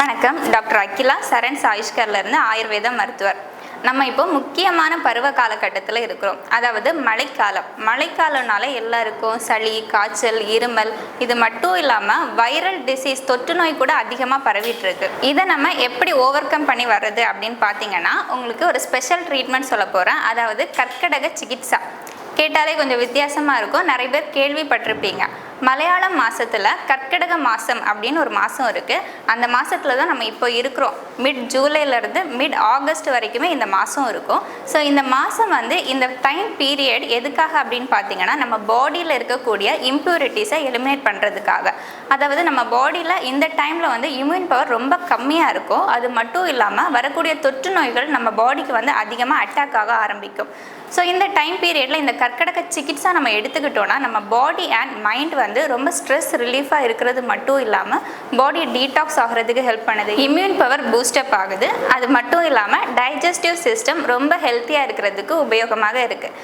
வணக்கம். டாக்டர் அகிலா சரண்ஸ் ஆயுஷ்கர்லேருந்து ஆயுர்வேத மருத்துவர். நம்ம இப்போ முக்கியமான பருவ காலகட்டத்தில் இருக்கிறோம். அதாவது மழைக்காலம். மழைக்காலம்னால எல்லாருக்கும் சளி காய்ச்சல் இருமல் இது மட்டும் இல்லாமல் வைரல் டிசீஸ் தொற்று நோய் கூட அதிகமாக பரவிட்டு இருக்கு இதை நம்ம எப்படி ஓவர் கம் பண்ணி வர்றது அப்படின்னு பார்த்தீங்கன்னா உங்களுக்கு ஒரு ஸ்பெஷல் ட்ரீட்மெண்ட் சொல்ல போகிறேன் அதாவது கற்கடக சிகிச்சை. கேட்டாலே கொஞ்சம் வித்தியாசமாக இருக்கும். நிறைய பேர் கேள்விப்பட்டிருப்பீங்க. மலையாளம் மாதத்தில் கற்கடக மாதம் அப்படின்னு ஒரு மாதம் இருக்குது அந்த மாதத்தில் தான் நம்ம இப்போ இருக்கிறோம். மிட் ஜூலைலேருந்து மிட் ஆகஸ்ட் வரைக்குமே இந்த மாதம் இருக்கும். ஸோ இந்த மாதம் வந்து இந்த டைம் பீரியட் எதுக்காக அப்படின்னு பார்த்தீங்கன்னா நம்ம பாடியில் இருக்கக்கூடிய இம்ப்யூரிட்டிஸை எலிமினேட் பண்ணுறதுக்காக அதாவது நம்ம பாடியில் இந்த டைமில் வந்து இம்யூன் பவர் ரொம்ப கம்மியாக இருக்கும். அது மட்டும் இல்லாமல் வரக்கூடிய தொற்று நோய்கள் நம்ம பாடிக்கு வந்து அதிகமாக அட்டாக் ஆக ஆரம்பிக்கும். ஸோ இந்த டைம் பீரியடில் இந்த கற்கடக சிகிச்சை நம்ம எடுத்துக்கிட்டோன்னா நம்ம பாடி அண்ட் மைண்ட் வந்து ரொம்ப ஸ்ட்ரெஸ் ரிலீஃபாக இருக்கிறது மட்டும் இல்லாமல் பாடி டீடாக்ஸ் ஆகிறதுக்கு ஹெல்ப் பண்ணுது. இம்யூன் பவர் பூஸ்டப் ஆகுது. அது மட்டும் இல்லாமல் டைஜஸ்டிவ் சிஸ்டம் ரொம்ப ஹெல்த்தியாக இருக்கிறதுக்கு உபயோகமாக இருக்குது